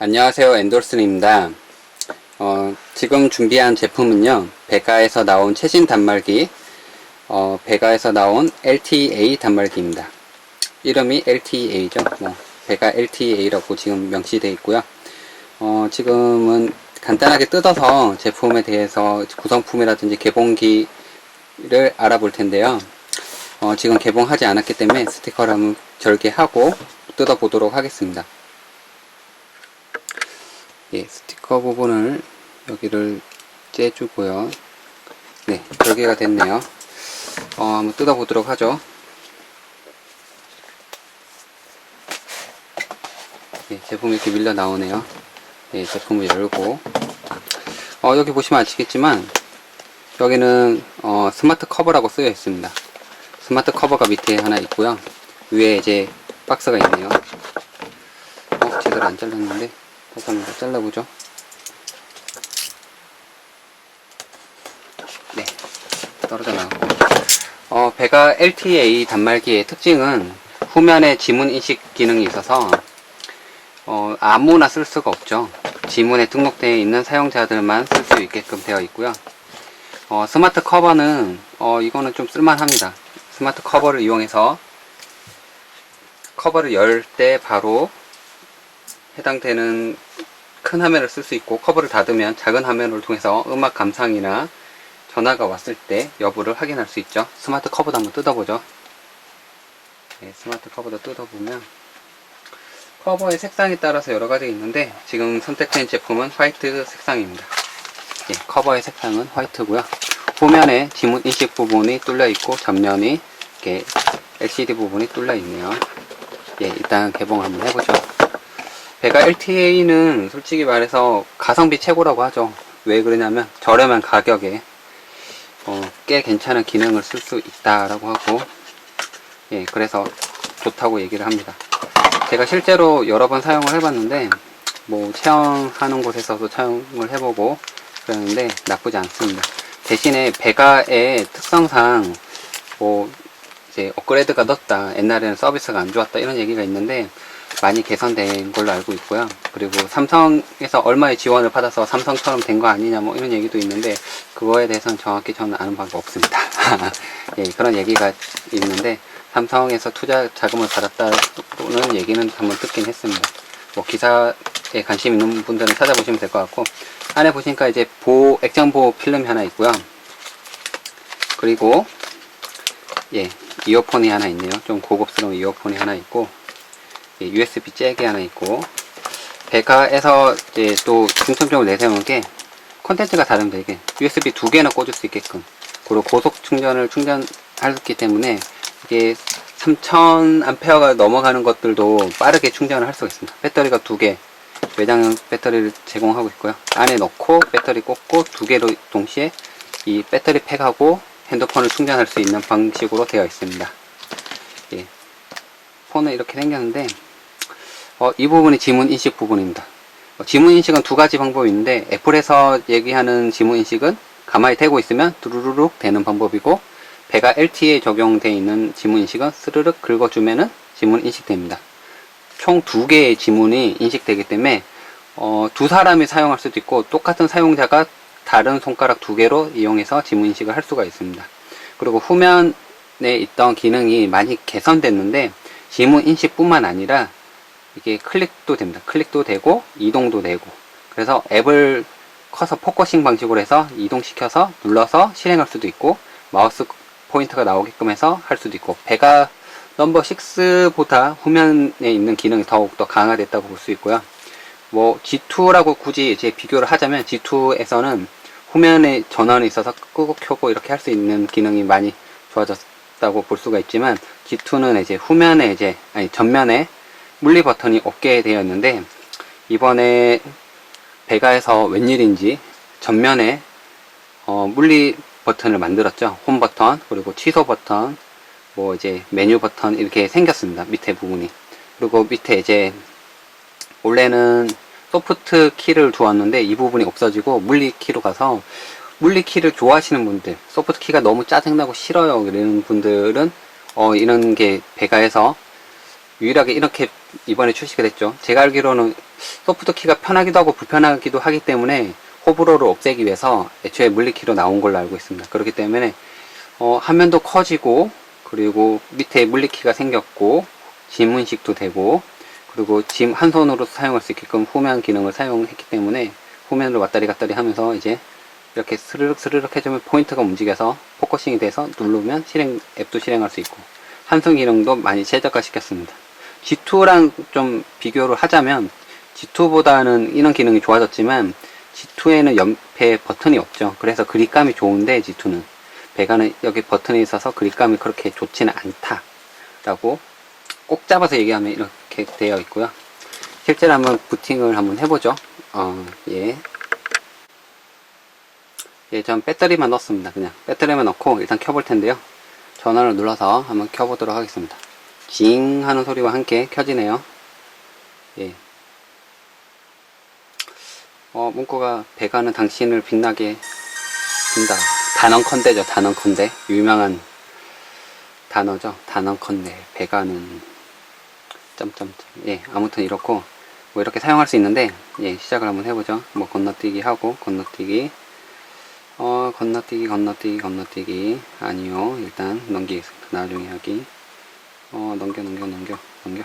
안녕하세요. 엔돌슨입니다. 어, 지금 준비한 제품은요 베가에서 나온 최신 단말기 어, 베가에서 나온 LTA 단말기입니다. 이름이 LTA죠? 뭐 베가 LTA라고 지금 명시되어 있고요. 어, 지금은 간단하게 뜯어서 제품에 대해서 구성품이라든지 개봉기를 알아볼 텐데요. 어, 지금 개봉하지 않았기 때문에 스티커를 한번 절개하고 뜯어보도록 하겠습니다 예, 스티커 부분을 여기를 째주고요. 네, 절개가 됐네요. 어, 한번 뜯어보도록 하죠. 예, 제품이 이렇게 밀려 나오네요. 예, 제품을 열고. 어, 여기 보시면 아시겠지만, 여기는, 어, 스마트 커버라고 쓰여 있습니다. 스마트 커버가 밑에 하나 있고요. 위에 이제 박스가 있네요. 어, 제대로 안 잘랐는데. 잠깐만 잘라보죠. 네, 떨어져 나왔고. 어, 배가 LTA 단말기의 특징은 후면에 지문 인식 기능이 있어서 어, 아무나 쓸 수가 없죠. 지문에 등록되어 있는 사용자들만 쓸 수 있게끔 되어 있고요. 어, 스마트 커버는 어, 이거는 좀 쓸만합니다. 스마트 커버를 이용해서 커버를 열 때 바로 해당되는 큰 화면을 쓸 수 있고 커버를 닫으면 작은 화면을 통해서 음악 감상이나 전화가 왔을 때 여부를 확인할 수 있죠. 스마트 커버도 한번 뜯어보죠. 네, 스마트 커버도 뜯어보면 커버의 색상에 따라서 여러 가지 있는데 지금 선택된 제품은 화이트 색상입니다. 예, 커버의 색상은 화이트고요. 후면에 지문 인식 부분이 뚫려 있고 전면이 이렇게 LCD 부분이 뚫려 있네요. 예, 일단 개봉 한번 해보죠. 배가 LTA는 솔직히 말해서 가성비 최고라고 하죠. 왜 그러냐면 저렴한 가격에 어, 꽤 괜찮은 기능을 쓸 수 있다라고 하고 예 그래서 좋다고 얘기를 합니다. 제가 실제로 여러 번 사용을 해봤는데 뭐 체험하는 곳에서도 사용을 해보고 그랬는데 나쁘지 않습니다. 대신에 배가의 특성상 뭐 이제 업그레이드가 늦었다 옛날에는 서비스가 안 좋았다 이런 얘기가 있는데 많이 개선된 걸로 알고 있고요. 그리고 삼성에서 얼마의 지원을 받아서 삼성처럼 된 거 아니냐 뭐 이런 얘기도 있는데 그거에 대해서는 정확히 저는 아는 바가 없습니다. 예, 그런 얘기가 있는데 삼성에서 투자 자금을 받았다는 얘기는 한번 듣긴 했습니다. 뭐 기사에 관심 있는 분들은 찾아보시면 될 것 같고 안에 보시니까 이제 보호 액정 보호 필름이 하나 있고요. 그리고 예 이어폰이 하나 있네요. 좀 고급스러운 이어폰이 하나 있고 예, USB 잭이 하나 있고 베가에서 이제 또 중점적으로 내세운 게 콘텐츠가 다른데 이게 USB 두 개나 꽂을 수 있게끔 그리고 고속 충전을 충전하기 때문에 이게 3000A가 넘어가는 것들도 빠르게 충전을 할 수가 있습니다. 배터리가 두 개 외장형 배터리를 제공하고 있고요. 안에 넣고 배터리 꽂고 두 개로 동시에 이 배터리 팩하고 핸드폰을 충전할 수 있는 방식으로 되어 있습니다. 예. 폰은 이렇게 생겼는데 어, 이 부분이 지문 인식 부분입니다. 어, 지문 인식은 두 가지 방법이 있는데 애플에서 얘기하는 지문 인식은 가만히 대고 있으면 두루루룩 되는 방법이고 배가 LTE에 적용되어 있는 지문 인식은 스르륵 긁어주면은 지문 인식됩니다. 총 두 개의 지문이 인식되기 때문에 어, 두 사람이 사용할 수도 있고 똑같은 사용자가 다른 손가락 두 개로 이용해서 지문 인식을 할 수가 있습니다. 그리고 후면에 있던 기능이 많이 개선됐는데 지문 인식뿐만 아니라 이게 클릭도 됩니다. 클릭도 되고 이동도 되고 그래서 앱을 커서 포커싱 방식으로 해서 이동시켜서 눌러서 실행할 수도 있고 마우스 포인트가 나오게끔 해서 할 수도 있고 배가 넘버 6보다 후면에 있는 기능이 더욱더 강화됐다고 볼 수 있고요. 뭐 G2라고 굳이 이제 비교를 하자면 G2에서는 후면에 전원이 있어서 끄고 켜고 이렇게 할 수 있는 기능이 많이 좋아졌다고 볼 수가 있지만 G2는 이제 후면에 이제 아니 전면에 물리 버튼이 없게 되어 있는데 이번에 배가에서 웬일인지 전면에 어, 물리 버튼을 만들었죠. 홈 버튼 그리고 취소 버튼 뭐 이제 메뉴 버튼 이렇게 생겼습니다. 밑에 부분이 그리고 밑에 이제 원래는 소프트 키를 두었는데 이 부분이 없어지고 물리 키로 가서 물리 키를 좋아하시는 분들 소프트 키가 너무 짜증나고 싫어요 이런 분들은 어 이런 게 배가에서 유일하게 이렇게 이번에 출시가 됐죠. 제가 알기로는 소프트 키가 편하기도 하고 불편하기도 하기 때문에 호불호를 없애기 위해서 애초에 물리키로 나온 걸로 알고 있습니다. 그렇기 때문에 어, 화면도 커지고 그리고 밑에 물리키가 생겼고 지문식도 되고 그리고 짐 한 손으로 사용할 수 있게끔 후면 기능을 사용했기 때문에 후면을 왔다리 갔다리 하면서 이제 이렇게 스르륵 스르륵 해주면 포인트가 움직여서 포커싱이 돼서 누르면 실행 앱도 실행할 수 있고 삼성 기능도 많이 최적화 시켰습니다. G2랑 좀 비교를 하자면 G2보다는 이런 기능이 좋아졌지만 G2에는 옆에 버튼이 없죠. 그래서 그립감이 좋은데 G2는 배가는 여기 버튼이 있어서 그립감이 그렇게 좋지는 않다라고 꼭 잡아서 얘기하면 이렇게 되어 있고요. 실제로 한번 부팅을 한번 해보죠. 어, 예. 예, 전 배터리만 넣었습니다. 그냥 배터리만 넣고 일단 켜볼 텐데요. 전원을 눌러서 한번 켜보도록 하겠습니다. 징 하는 소리와 함께 켜지네요. 예. 어, 문구가 배가는 당신을 빛나게 한다. 단언컨대죠, 단언컨대. 유명한 단어죠. 단언컨대. 배가는 점점점. 예, 아무튼 이렇고 뭐 이렇게 사용할 수 있는데 예, 시작을 한번 해보죠. 뭐 건너뛰기 하고 건너뛰기 어 건너뛰기 건너뛰기 건너뛰기 아니요 일단 넘기겠습니다. 나중에 하기 어 넘겨 넘겨 넘겨 넘겨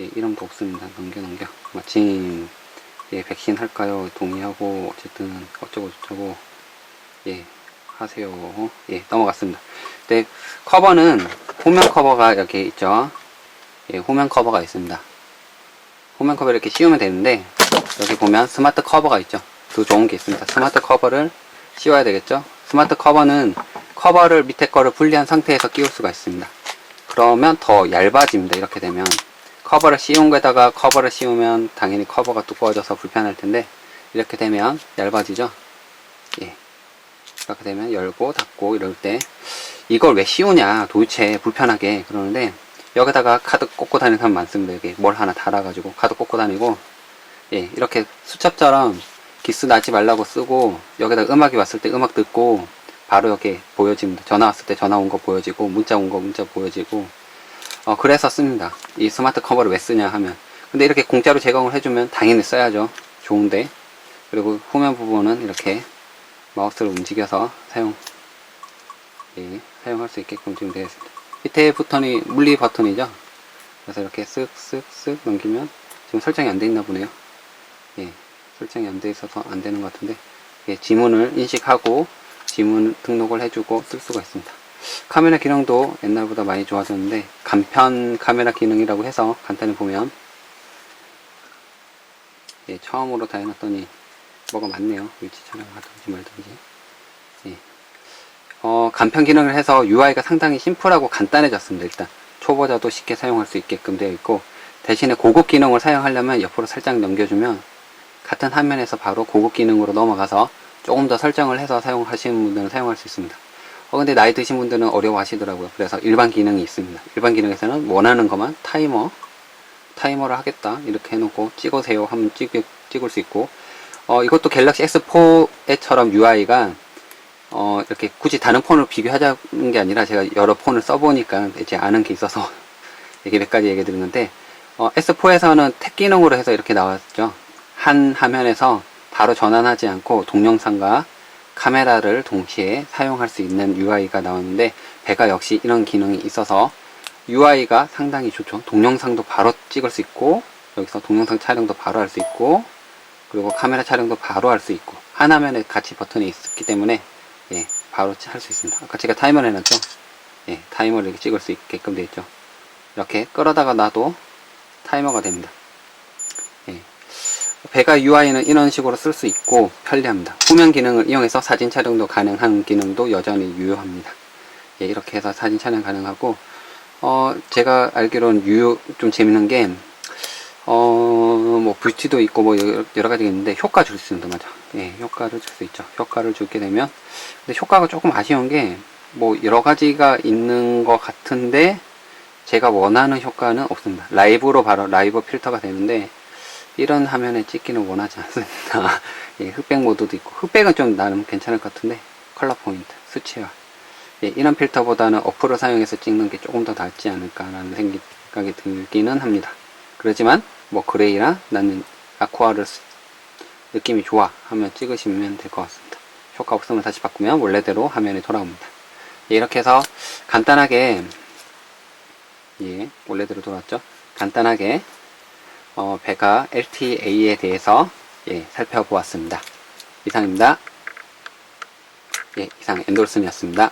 예, 이름도 없습니다. 넘겨 넘겨 마침 예 백신 할까요? 동의하고 어쨌든 어쩌고 저쩌고 예 하세요. 예 넘어갔습니다. 네 커버는 후면 커버가 이렇게 있죠. 예, 후면 커버가 있습니다. 후면 커버 이렇게 씌우면 되는데 여기 보면 스마트 커버가 있죠. 더 좋은 게 있습니다. 스마트 커버를 씌워야 되겠죠. 스마트 커버는 커버를 밑에 거를 분리한 상태에서 끼울 수가 있습니다. 그러면 더 얇아집니다. 이렇게 되면 커버를 씌운 거에다가 커버를 씌우면 당연히 커버가 두꺼워져서 불편할 텐데 이렇게 되면 얇아지죠. 예. 이렇게 되면 열고 닫고 이럴 때 이걸 왜 씌우냐 도대체 불편하게 그러는데 여기다가 카드 꽂고 다니는 사람 많습니다. 여기 뭘 하나 달아가지고 카드 꽂고 다니고 예 이렇게 수첩처럼 기스 나지 말라고 쓰고 여기다 음악이 왔을 때 음악 듣고 바로 여기 보여집니다. 전화 왔을 때 전화 온 거 보여지고 문자 온 거 문자 보여지고 어 그래서 씁니다. 이 스마트 커버를 왜 쓰냐 하면 근데 이렇게 공짜로 제공을 해주면 당연히 써야죠. 좋은데 그리고 후면 부분은 이렇게 마우스를 움직여서 사용 예, 사용할 수 있게끔 지금 되어 있습니다. 밑에 버튼이 물리 버튼이죠. 그래서 이렇게 쓱쓱쓱 넘기면 지금 설정이 안 돼 있나 보네요. 예, 설정이 안 돼 있어서 안 되는 것 같은데 예, 지문을 인식하고 지문 등록을 해주고 쓸 수가 있습니다. 카메라 기능도 옛날보다 많이 좋아졌는데 간편 카메라 기능이라고 해서 간단히 보면 예, 처음으로 다 해놨더니 뭐가 많네요. 위치 촬영하든지 말든지 예. 어, 간편 기능을 해서 UI가 상당히 심플하고 간단해졌습니다. 일단 초보자도 쉽게 사용할 수 있게끔 되어 있고 대신에 고급 기능을 사용하려면 옆으로 살짝 넘겨주면 같은 화면에서 바로 고급 기능으로 넘어가서 조금 더 설정을 해서 사용하시는 분들은 사용할 수 있습니다. 어, 근데 나이 드신 분들은 어려워 하시더라고요. 그래서 일반 기능이 있습니다. 일반 기능에서는 원하는 것만 타이머, 타이머를 하겠다. 이렇게 해놓고 찍으세요 하면 찍, 찍을 수 있고, 어, 이것도 갤럭시 S4에처럼 UI가 어, 이렇게 굳이 다른 폰을 비교하자는 게 아니라 제가 여러 폰을 써보니까 이제 아는 게 있어서 이게 몇 가지 얘기 드리는데, 어, S4에서는 탭 기능으로 해서 이렇게 나왔죠. 한 화면에서 바로 전환하지 않고 동영상과 카메라를 동시에 사용할 수 있는 UI가 나왔는데, 배가 역시 이런 기능이 있어서 UI가 상당히 좋죠. 동영상도 바로 찍을 수 있고, 여기서 동영상 촬영도 바로 할 수 있고, 그리고 카메라 촬영도 바로 할 수 있고, 한 화면에 같이 버튼이 있기 때문에 예, 바로 할 수 있습니다. 아까 제가 타이머를 해놨죠? 예, 타이머를 이렇게 찍을 수 있게끔 되어 있죠. 이렇게 끌어다가 놔도 타이머가 됩니다. 예. 배가 UI는 이런 식으로 쓸 수 있고 편리합니다. 후면 기능을 이용해서 사진 촬영도 가능한 기능도 여전히 유효합니다. 예, 이렇게 해서 사진 촬영 가능하고, 어, 제가 알기로는 유효, 좀 재밌는 게, 어, 뭐, 뷰티도 있고, 뭐, 여러, 가지가 있는데, 효과 줄 수 있습니다. 맞아. 예, 효과를 줄 수 있죠. 효과를 주게 되면, 근데 효과가 조금 아쉬운 게, 뭐, 여러 가지가 있는 것 같은데, 제가 원하는 효과는 없습니다. 라이브로 바로 라이브 필터가 되는데, 이런 화면에 찍기는 원하지 않습니다. 예, 흑백 모드도 있고, 흑백은 좀 나름 괜찮을 것 같은데, 컬러 포인트, 수치화. 예, 이런 필터보다는 어플을 사용해서 찍는 게 조금 더 낫지 않을까라는 생각이 들기는 합니다. 그렇지만 뭐 그레이라 나는 아쿠아를 쓰- 느낌이 좋아 하면 찍으시면 될 것 같습니다. 효과 없으면 다시 바꾸면 원래대로 화면이 돌아옵니다. 예, 이렇게 해서 간단하게 예, 원래대로 돌아왔죠. 간단하게 어, 배가 LTA에 대해서 예, 살펴보았습니다. 이상입니다. 예, 이상 엔돌슨이었습니다.